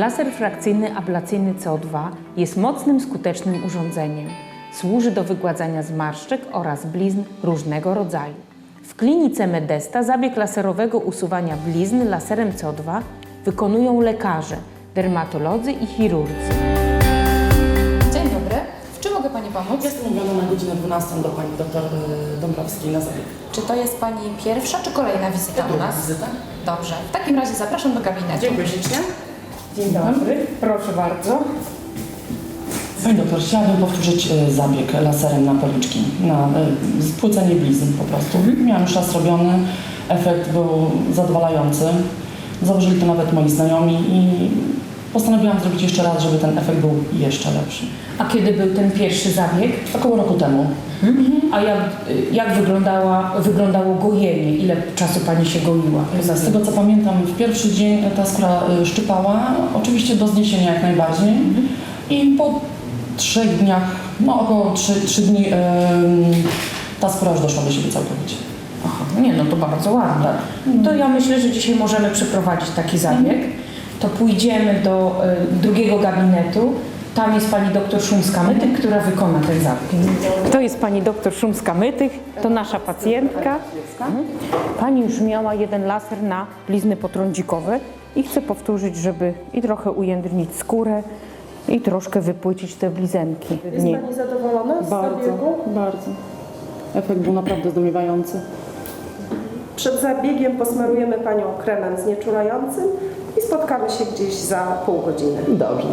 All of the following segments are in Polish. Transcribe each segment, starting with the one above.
Laser frakcyjny ablacyjny CO2 jest mocnym, skutecznym urządzeniem. Służy do wygładzania zmarszczek oraz blizn różnego rodzaju. W klinice Medesta zabieg laserowego usuwania blizn laserem CO2 wykonują lekarze, dermatolodzy i chirurdzy. Dzień dobry. W czym mogę Pani pomóc? Jestem umówiona na godzinę 12 do pani doktor y, Dąbrowskiej na zabieg. Czy to jest Pani pierwsza czy kolejna wizyta u nas? wizyta. Dobrze. W takim razie zapraszam do gabinetu. Dziękuję ślicznie. Dzień dobry, proszę bardzo. Pani doktor, chciałabym powtórzyć y, zabieg laserem na policzki, na y, spłycenie blizn po prostu. Miałam już raz robiony, efekt był zadowalający. Założyli to nawet moi znajomi i postanowiłam zrobić jeszcze raz, żeby ten efekt był jeszcze lepszy. A kiedy był ten pierwszy zabieg? Około roku temu. A jak, jak wyglądała, wyglądało gojenie? Ile czasu Pani się goiła? Z tego co pamiętam, w pierwszy dzień ta skóra y, szczypała, oczywiście do zniesienia jak najbardziej. I po trzech dniach, no około trzy, trzy dni, ym, ta skóra już doszła do siebie całkowicie. Aha, nie, no to bardzo ładnie. To ja myślę, że dzisiaj możemy przeprowadzić taki zabieg. To pójdziemy do y, drugiego gabinetu. Tam jest pani doktor Szumska-Mytych, która wykona ten zabieg. To jest pani doktor Szumska-Mytych, to nasza pacjentka. Mhm. Pani już miała jeden laser na blizny potrądzikowe i chcę powtórzyć, żeby i trochę ujędrnić skórę i troszkę wypłycić te blizenki. Jest Pani zadowolona z zabiegu? bardzo. Efekt był naprawdę zdumiewający. Przed zabiegiem posmarujemy Panią kremem znieczulającym spotkamy się gdzieś za pół godziny. Dobrze.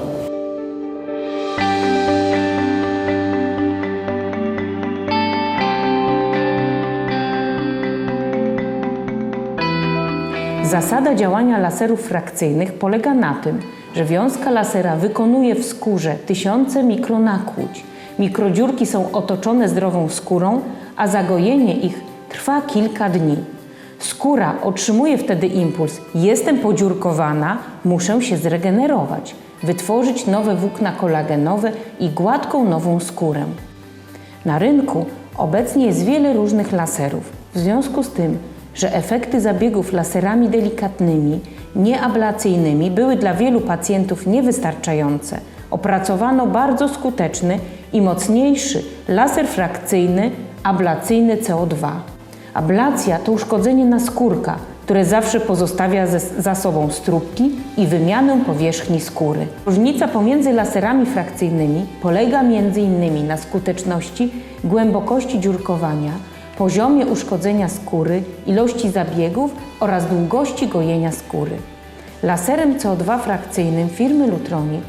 Zasada działania laserów frakcyjnych polega na tym, że wiązka lasera wykonuje w skórze tysiące mikronakłuć. Mikrodziurki są otoczone zdrową skórą, a zagojenie ich trwa kilka dni. Skóra otrzymuje wtedy impuls: jestem podziurkowana, muszę się zregenerować, wytworzyć nowe włókna kolagenowe i gładką nową skórę. Na rynku obecnie jest wiele różnych laserów. W związku z tym, że efekty zabiegów laserami delikatnymi, nieablacyjnymi były dla wielu pacjentów niewystarczające, opracowano bardzo skuteczny i mocniejszy laser frakcyjny ablacyjny CO2. Ablacja to uszkodzenie naskórka, które zawsze pozostawia ze, za sobą strupki i wymianę powierzchni skóry. Różnica pomiędzy laserami frakcyjnymi polega m.in. na skuteczności, głębokości dziurkowania, poziomie uszkodzenia skóry, ilości zabiegów oraz długości gojenia skóry. Laserem CO2 frakcyjnym firmy Lutronic,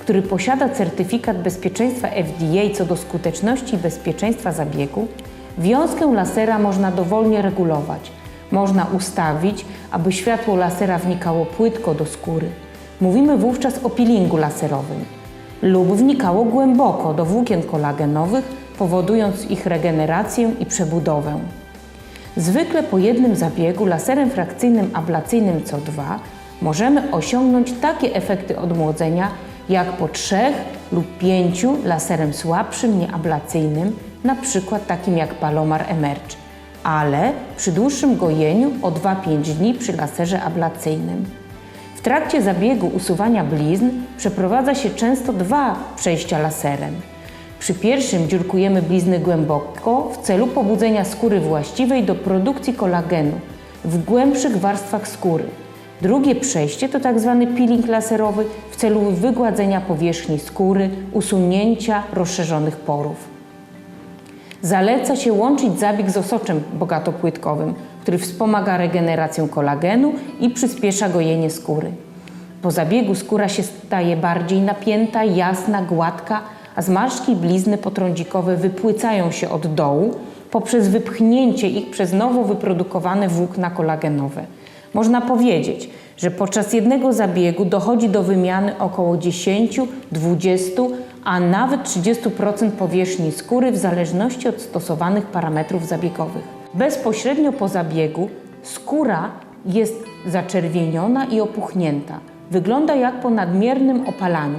który posiada certyfikat bezpieczeństwa FDA co do skuteczności i bezpieczeństwa zabiegu, wiązkę lasera można dowolnie regulować. Można ustawić, aby światło lasera wnikało płytko do skóry. Mówimy wówczas o peelingu laserowym lub wnikało głęboko do włókien kolagenowych, powodując ich regenerację i przebudowę. Zwykle po jednym zabiegu laserem frakcyjnym ablacyjnym CO2 możemy osiągnąć takie efekty odmłodzenia jak po trzech lub pięciu laserem słabszym, nieablacyjnym, na przykład takim jak Palomar Emerge, ale przy dłuższym gojeniu o 2-5 dni przy laserze ablacyjnym. W trakcie zabiegu usuwania blizn przeprowadza się często dwa przejścia laserem. Przy pierwszym dziurkujemy blizny głęboko w celu pobudzenia skóry właściwej do produkcji kolagenu w głębszych warstwach skóry. Drugie przejście to tzw. peeling laserowy w celu wygładzenia powierzchni skóry, usunięcia rozszerzonych porów. Zaleca się łączyć zabieg z osoczem bogatopłytkowym, który wspomaga regenerację kolagenu i przyspiesza gojenie skóry. Po zabiegu skóra się staje bardziej napięta, jasna, gładka, a zmarszczki i blizny potrądzikowe wypłycają się od dołu poprzez wypchnięcie ich przez nowo wyprodukowane włókna kolagenowe. Można powiedzieć, że podczas jednego zabiegu dochodzi do wymiany około 10, 20, a nawet 30% powierzchni skóry w zależności od stosowanych parametrów zabiegowych. Bezpośrednio po zabiegu skóra jest zaczerwieniona i opuchnięta. Wygląda jak po nadmiernym opalaniu.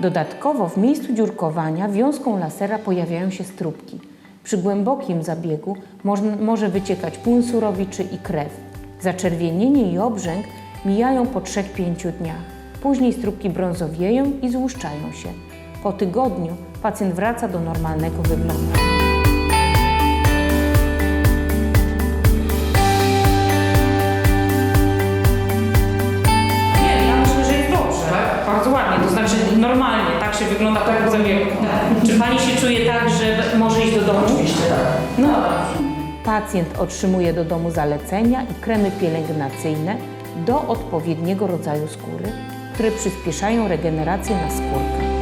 Dodatkowo w miejscu dziurkowania wiązką lasera pojawiają się strupki. Przy głębokim zabiegu może wyciekać płyn surowiczy i krew. Zaczerwienienie i obrzęk mijają po 3-5 dniach. Później stópki brązowieją i złuszczają się. Po tygodniu pacjent wraca do normalnego wyglądu. Nie, ja myślę, że jest dobrze. Bardzo ładnie, to znaczy normalnie, tak się wygląda po zabiegu. Czy pani się czuje tak, że może iść do domu? Oczywiście tak. No. Pacjent otrzymuje do domu zalecenia i kremy pielęgnacyjne do odpowiedniego rodzaju skóry, które przyspieszają regenerację na skórkach.